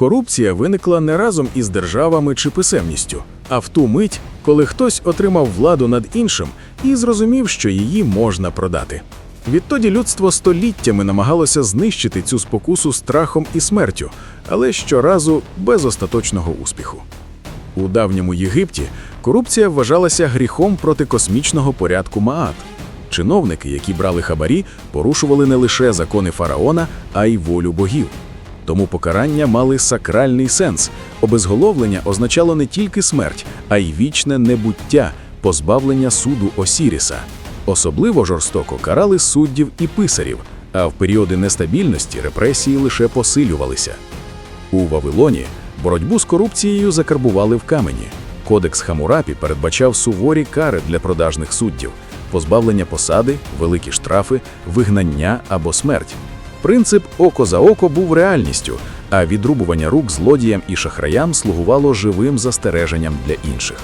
Корупція виникла не разом із державами чи писемністю, а в ту мить, коли хтось отримав владу над іншим і зрозумів, що її можна продати. Відтоді людство століттями намагалося знищити цю спокусу страхом і смертю, але щоразу без остаточного успіху. У давньому Єгипті корупція вважалася гріхом проти космічного порядку Маат. Чиновники, які брали хабарі, порушували не лише закони фараона, а й волю богів. Тому покарання мали сакральний сенс. Обезголовлення означало не тільки смерть, а й вічне небуття, позбавлення суду Осіріса. Особливо жорстоко карали суддів і писарів, а в періоди нестабільності репресії лише посилювалися. У Вавилоні боротьбу з корупцією закарбували в камені. Кодекс Хамурапі передбачав суворі кари для продажних суддів, позбавлення посади, великі штрафи, вигнання або смерть. Принцип око за око був реальністю, а відрубування рук злодіям і шахраям слугувало живим застереженням для інших.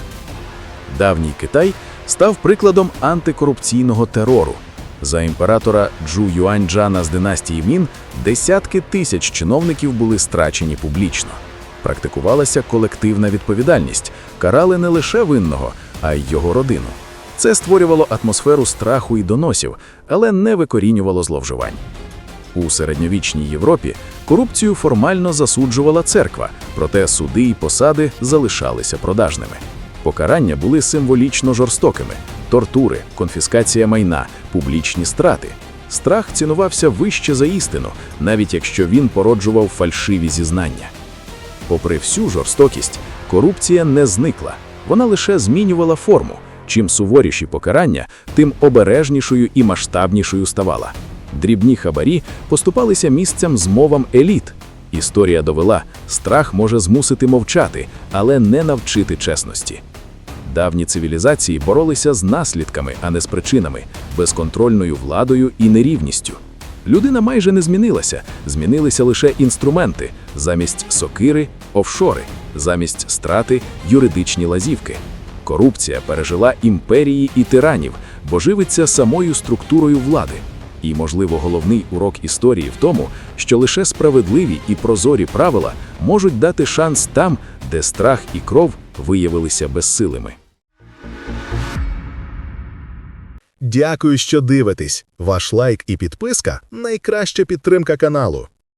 Давній Китай став прикладом антикорупційного терору. За імператора Джу Юаньджана з династії Мін десятки тисяч чиновників були страчені публічно. Практикувалася колективна відповідальність, карали не лише винного, а й його родину. Це створювало атмосферу страху і доносів, але не викорінювало зловживань. У середньовічній Європі корупцію формально засуджувала церква, проте суди і посади залишалися продажними. Покарання були символічно жорстокими: тортури, конфіскація майна, публічні страти. Страх цінувався вище за істину, навіть якщо він породжував фальшиві зізнання. Попри всю жорстокість, корупція не зникла, вона лише змінювала форму. Чим суворіші покарання, тим обережнішою і масштабнішою ставала. Дрібні хабарі поступалися місцем змовам еліт. Історія довела, страх може змусити мовчати, але не навчити чесності. Давні цивілізації боролися з наслідками, а не з причинами, безконтрольною владою і нерівністю. Людина майже не змінилася, змінилися лише інструменти, замість сокири офшори, замість страти юридичні лазівки. Корупція пережила імперії і тиранів, бо живиться самою структурою влади. І, можливо, головний урок історії в тому, що лише справедливі і прозорі правила можуть дати шанс там, де страх і кров виявилися безсилими. Дякую, що дивитесь. Ваш лайк і підписка найкраща підтримка каналу.